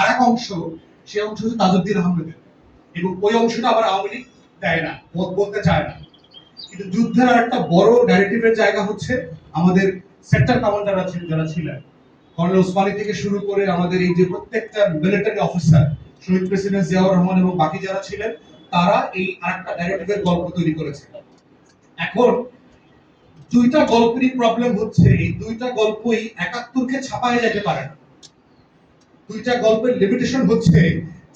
আর এক অংশ, সে অংশ হচ্ছে তাজউদ্দিন আহমেদের। এবং ওই অংশটা আবার আওয়ামী লীগ দেয় না বল- বলতে চায় না। কিন্তু যুদ্ধের আর একটা বড় ন্যারেটিভের জায়গা হচ্ছে আমাদের সেক্টর কমান্ডার আছেন যারা ছিলেন। কর্নেল ওসমানী থেকে শুরু করে আমাদের এই যে প্রত্যেকটা মিলিটারি অফিসার শহীদ প্রেসিডেন্ট জিয়াউর রহমান এবং বাকি যারা ছিলেন, তারা এই আরেকটা ন্যারেটিভের গল্প তৈরি করেছে। এখন দুইটা গল্পেরই প্রবলেম হচ্ছে, এই দুইটা গল্পই একাত্তরকে ছাপায় যেতে পারে না। দুইটা গল্পের লিমিটেশন হচ্ছে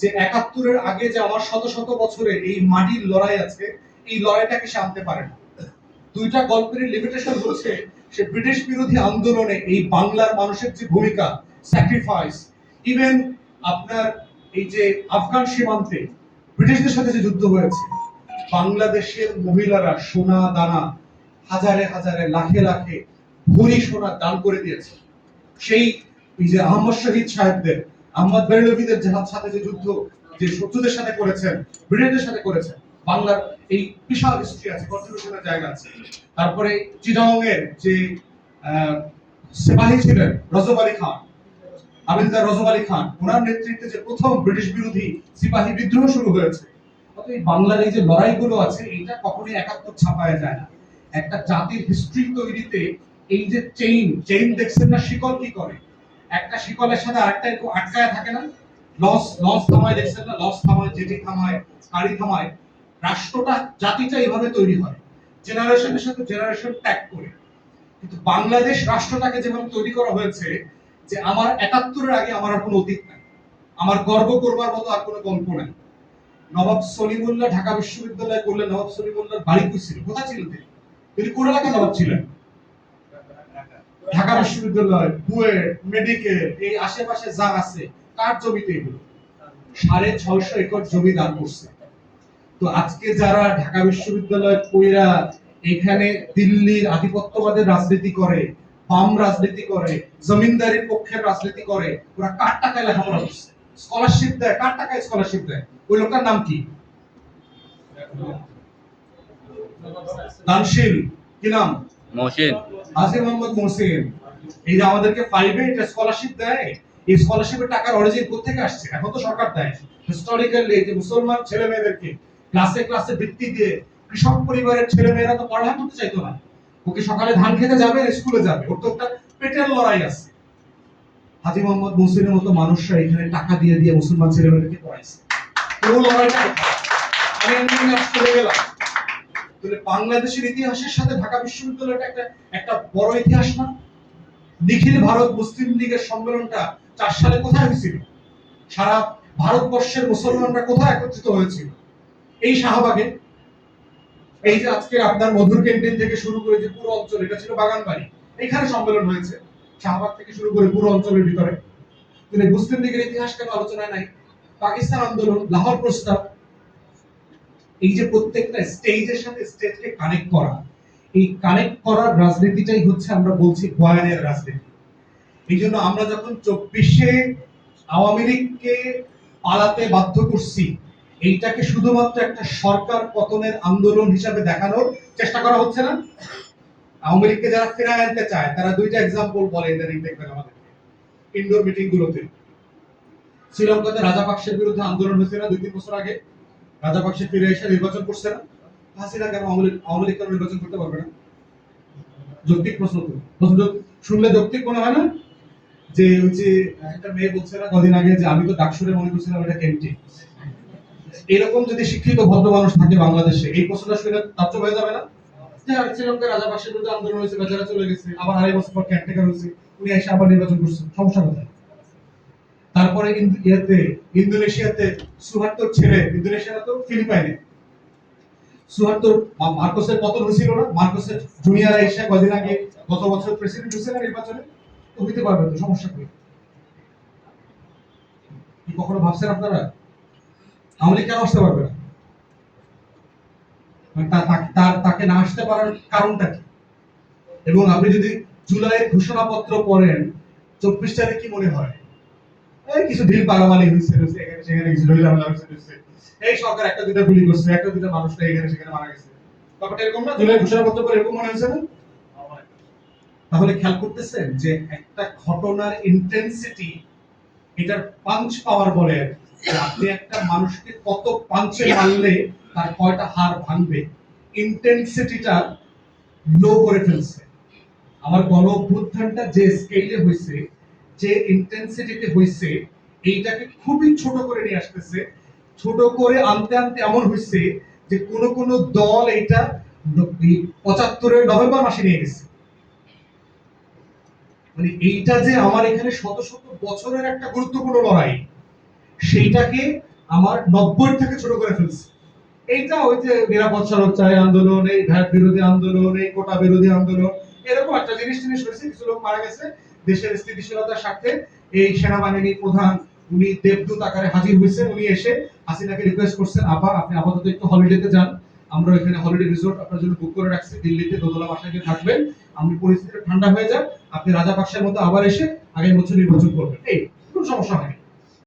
যে একাত্তরের আগে যে আমার শত শত বছরের এই মাটির লড়াই আছে, এই লড়াইটাকে সে আনতে পারে না। দুইটা গল্পের লিমিটেশন হচ্ছে সে ব্রিটিশ বিরোধী আন্দোলনে এই বাংলার মানুষের যে ভূমিকা স্যাক্রিফাইস ইভেন আপনার এই যে আফগান সীমান্তে ব্রিটিশদের সাথে যে যুদ্ধ হয়েছে, বাংলাদেশের মহিলারা সোনা দানা হাজারে হাজারে লাখে লাখে ভরি সোনা দান করে দিয়েছে। সেই এই যে আহমদ শহীদ সাহেবদের আহমদ বেরলভিদের যাহার সাথে যে যুদ্ধ যে শত্রুদের সাথে করেছেন ব্রিটিশদের সাথে করেছেন, বাংলার এই বিশাল হিস্ট্রি আছে কন্ট্রিবিউশনের জায়গা আছে। তারপরে চিটাগং এর যে সিপাহী ছিলেন রজব আলী খান আবিলদার রজব আলী খান, ওনার নেতৃত্বে যে প্রথম ব্রিটিশ বিরোধী সিপাহী বিদ্রোহ শুরু হয়েছে। অতএব বাংলার এই যে লড়াইগুলো আছে, এইটা কখনোই একাত্তর ছাপায় যায় না। একটা জাতির হিস্ট্রি তৈরিতে এই যে চেইন চেইন দেখছেন না, শিকল কি করে? একটা শিকলের সাথে আরেকটা একটু আটকায় থাকে না? লস লস থামায়, দেখছেন না? লস থামায় জেটি থামায় কারি থামায়। রাষ্ট্রটা জাতিটা এইভাবে তৈরি হয়। জেনারেশনের সাথে জেনারেশন ট্যাগ করে। কিন্তু বাংলাদেশ রাষ্ট্রটাকে যেভাবে তৈরি করা হয়েছে, যে আমার একাত্তরের আগে আমার আর কোনো অতীত নাই। আমার গর্ব করবার মতো আর কোনো গল্প নাই। নবাব সলিমুল্লাহ ঢাকা বিশ্ববিদ্যালয়ে করলেন, নবাব সলিমুল্লাহর বাড়ি ছিল কোথায় ছিলেন তিনি? তিনি কোন এলাকায় নবাব ছিলেন? ঢাকা বিশ্ববিদ্যালয়, বুয়েট, মেডিকেল, এই আশেপাশে যা আছে কার জমিতে এগুলো। সাড়ে ছয়শো একর জমি দান করছে। তো আজকে যারা ঢাকা বিশ্ববিদ্যালয় কইরা এখানে দিল্লির আধিপত্যবাদের রাজনীতি করে, বাম রাজনীতি করে, জমিনদারির পক্ষের রাজনীতি করে, ওরা কার টাকায় লেখাপড়া করছে? স্কলারশিপ দেয়, কার টাকায় স্কলারশিপ দেয়? ওই লোকটার নাম কি? দানশীল, কি নাম? মহসিন। আসিফ মোহাম্মদ মোহসিন। এই যে আমাদেরকে ফাইভে এটা স্কলারশিপ দেয়, এই স্কলারশিপের টাকার অরিজিন কোথেকে আসছে? এখন তো সরকার দেয়। হিস্টোরিক্যালি যে মুসলমান ছেলে মেয়েদেরকে ক্লাসে ক্লাসে বৃত্তি দিয়ে কৃষক পরিবারের ছেলে মেয়েরা তো পড়ালেখা করতে চাইতো না। ওকে সকালে ধান খেতে যাবে, স্কুলে যাবে। ওর তো একটা পেটের লড়াই আছে। হাজি মোহাম্মদ মুসলিমের মতো মানুষরা এখানে টাকা দিয়ে দিয়ে মুসলমান ছেলে মেয়েদেরকে পড়াইছে। তো লড়াইটা আমি নষ্ট গেলাম। তাহলে বাংলাদেশের ইতিহাসের সাথে ঢাকা বিশ্ববিদ্যালয়টা একটা একটা বড় ইতিহাস না? নিখিল ভারত মুসলিম লীগের সম্মেলনটা চার সালে কোথায় হয়েছিল? সারা ভারতবর্ষের মুসলমানরা কোথায় একত্রিত হয়েছিল? এই শাহবাগে। এই যে আজকে আপনার মধুর ক্যান্টিন থেকে শুরু করে যে পুরো অঞ্চল, এটা ছিল বাগানবাড়ি। এখানে সম্মেলন হয়েছে, শাহবাগ থেকে শুরু করে পুরো অঞ্চলের ভিতরে। মুসলিম লীগের ইতিহাস কেন আলোচনায় নাই? পাকিস্তান আন্দোলন, লাহোর প্রস্তাব এই যে প্রত্যেকটা স্টেজের সাথে স্টেজকে কানেক্ট করা, এই কানেক্ট করার রাজনীতিটাই হচ্ছে আমরা বলছি বয়ানের রাজনীতি। এই জন্য আমরা যখন চব্বিশে আওয়ামী লীগকে পালাতে বাধ্য করছি, এইটাকে শুধুমাত্র একটা সরকার পতনের আন্দোলন হিসাবে দেখানোর চেষ্টা করা হচ্ছে না। আওয়ামী লীগকে যারা ফেরায় আনতে চায়, তারা দুইটা এক্সাম্পল বলে ইদানিং দেখবেন আমাদেরকে ইনডোর মিটিং গুলোতে। শ্রীলঙ্কাতে রাজাপাকসের বিরুদ্ধে আন্দোলন হয়েছে না দুই তিন বছর আগে। রাজাপাকসে ফিরে এসে নির্বাচন করছে না? হাসিনা কেন আওয়ামী লীগ কেন নির্বাচন করতে পারবে না? যৌক্তিক প্রশ্ন তো। প্রশ্ন শুনলে যৌক্তিক মনে হয় না? যে ওই যে একটা মেয়ে বলছে না কদিন আগে যে, আমি তো ডাকসুরে মনে করছিলাম এটা কেমটি এরকম যদি শিক্ষিত, ভদ্র মানুষ থাকে বাংলাদেশে, এই প্রশ্নটা শুনে তাজ্জব হয়ে যাবে না? যে শ্রীলঙ্কার রাজাপাকসের বিরুদ্ধে আন্দোলন হয়েছে বেচারা চলে গেছে, আবার আড়াই বছর পর ক্যান্টেকার হয়েছে? উনি এসে আবার নির্বাচন করছে সমস্যা কোথায়? তারপরে ইয়েতে, ইন্দোনেশিয়াতে সুহার্তর ছেলে ইন্দোনেশিয়া তো ফিলিপাইনে। মার্কোসের পতন হয়েছিল না? মার্কোসের এসে কদিন আগে, গত বছর প্রেসিডেন্ট হয়েছে না নির্বাচনে? তো হইতে পারবে তো, সমস্যা কি কখনো ভাবছেন আপনারা? কেন আসতে পারবে না? মানে তার তাকে না আসতে পারার কারণটা কি? এবং আপনি যদি জুলাইয়ের ঘোষণাপত্র পড়েন, চব্বিশ তারিখ কি মনে হয়? কিছু ঢিল পারামালি হয়েছে এখানে, সেখানে কিছু ঢিল হয়েছে। এই সরকার একটা দুইটা গুলি করছে, একটা দুইটা মানুষটা এখানে, সেখানে মারা গেছে। ব্যাপারটা এরকম না এরকম মনে হয়েছে না? তাহলে খেয়াল করতেছেন যে একটা ঘটনার ইন্টেন্সিটি এটার পাঞ্চ পাওয়ার আপনি একটা মানুষকে কত পাঞ্চে মারলে তার কয়টা হাড় ভাঙবে ইন্টেন্সিটিটা লো করে ফেলছে। আমার গণ যে স্কেলে হয়েছে যে ইন্টেন্সিটিতে হয়েছে এইটাকে খুবই ছোট করে নিয়ে আসতেছে। ছোট করে আনতে আনতে এমন হয়েছে যে কোন কোন দল এটা পঁচাত্তরের নভেম্বর মাসে নিয়ে গেছে। মানে এইটা যে আমার এখানে শত শত বছরের একটা গুরুত্বপূর্ণ লড়াই, সেইটাকে আমার নব্বই থেকে ছোট করে ফেলছে। এইটা ওই যে নিরাপদ সড়ক চাই আন্দোলন, এই ভ্যাট বিরোধী আন্দোলন, এই কোটা বিরোধী আন্দোলন, এরকম একটা জিনিস জিনিস হয়েছে, কিছু লোক মারা গেছে। দেশের স্থিতিশীলতার স্বার্থে এই সেনাবাহিনীর প্রধান উনি দেবদূত আকারে হাজির হয়েছেন। উনি এসে হাসিনাকে রিকোয়েস্ট করছেন আপা আপনি আপাতত একটু হলিডেতে যান। আমরা এখানে হলিডে রিসোর্ট আপনার জন্য বুক করে রাখছি। দিল্লিতে দোতলা বাসায় থাকবেন। আপনি পরিস্থিতিটা ঠান্ডা হয়ে যান আপনি রাজা পাকসের মতো আবার এসে আগের বছর নির্বাচন করবেন। এই, কোনো সমস্যা হয়নি।